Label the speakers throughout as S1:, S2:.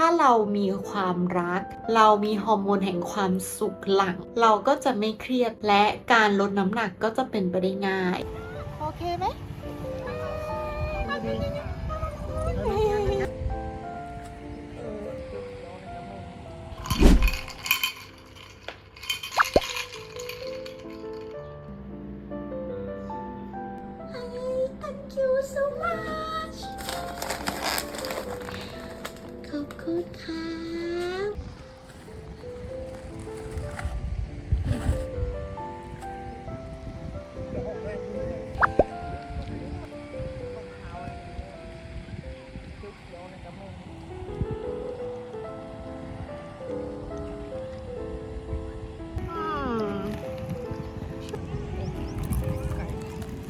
S1: ถ้าเรามีความรัก เรามีฮอร์โมนแห่งความสุขหลั่งเราก็จะไม่เครียดและการลดน้ำหนักก็จะเป็นไปได้ง่าย โอเคไหม Thank you so much ครับอืม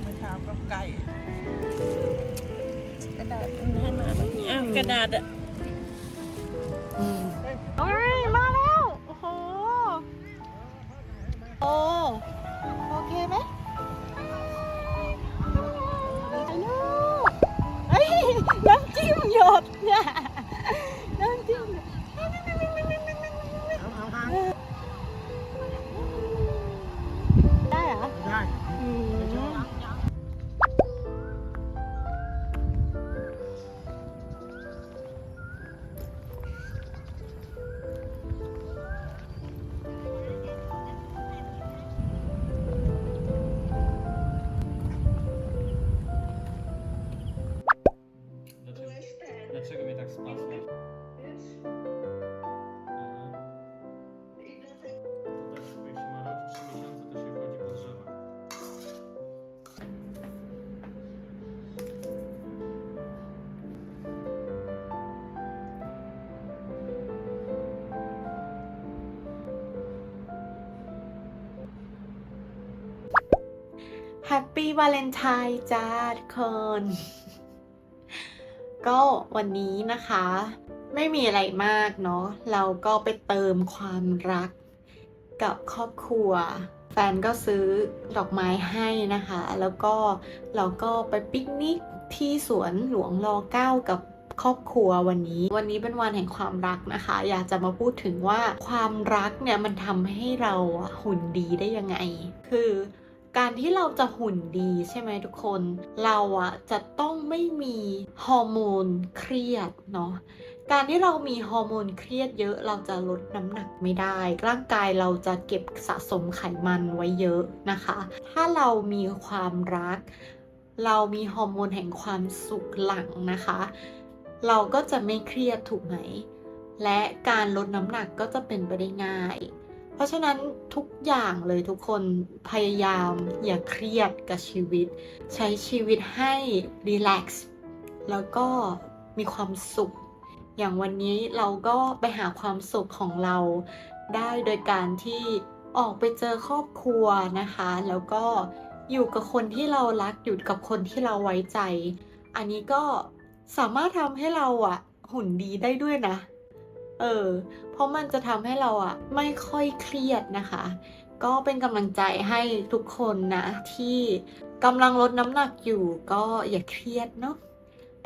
S2: เมื่อเช้าก็ไก่กระดาษมันให้มาแบบนี้อ้าวกระดาษอะ
S1: อืม Happy Valentine จ้าทุกคน ก็วันนี้นะคะ ไม่มีอะไรมากเนาะเราก็ไปเติมความรักกับครอบครัว แฟนก็ซื้อดอกไม้ให้นะคะ แล้วก็เราก็ไปปิกนิกที่สวนหลวงรอเก้ากับครอบครัววันนี้ วันนี้เป็นวันแห่งความรักนะคะ อยากจะมาพูดถึงว่าความรักเนี่ยมันทำให้เราหุ่นดีได้ยังไง คือ การที่เราจะหุ่นดีใช่ไหมทุกคน เราอะจะต้องไม่มีฮอร์โมนเครียดเนาะการที่เรามีฮอร์โมนเครียดเยอะเราจะลดน้ำหนักไม่ได้ ร่างกายเราจะเก็บสะสมไขมันไว้เยอะนะคะ ถ้าเรามีความรัก เรามีฮอร์โมนแห่งความสุขหลังนะคะ เราก็จะไม่เครียดถูกไหม และการลดน้ำหนักก็จะเป็นไปได้ง่าย เพราะฉะนั้นทุกอย่างเลยทุกคนพยายามอย่าเครียดกับชีวิต ใช้ชีวิตให้รีแลกซ์แล้วก็มีความสุข อย่างวันนี้เราก็ไปหาความสุขของเราได้โดยการที่ออกไปเจอครอบครัวนะคะ แล้วก็อยู่กับคนที่เรารักอยู่กับคนที่เราไว้ใจ อันนี้ก็สามารถทำให้เราอะหุ่นดีได้ด้วยนะ เออ เพราะมันจะทำให้เราอะไม่ค่อยเครียดนะคะ ก็เป็นกำลังใจให้ทุกคนนะ ที่กำลังลดน้ำหนักอยู่ ก็อย่าเครียดเนาะ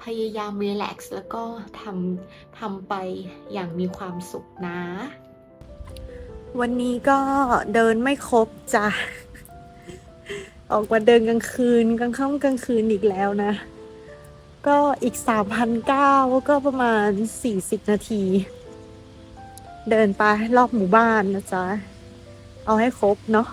S1: พยายามรีแลกซ์แล้วก็ทำทำไปอย่างมีความสุขนะ วันนี้ก็เดินไม่ครบจ้ะ ออกมาเดินกลางคืนกลางค่ำกลางคืนอีกแล้วนะ ก็อีกสามพันเก้าก็ประมาณสี่สิบนาที เดินไปรอบหมู่บ้านนะจ๊ะ เอาให้ครบเนาะ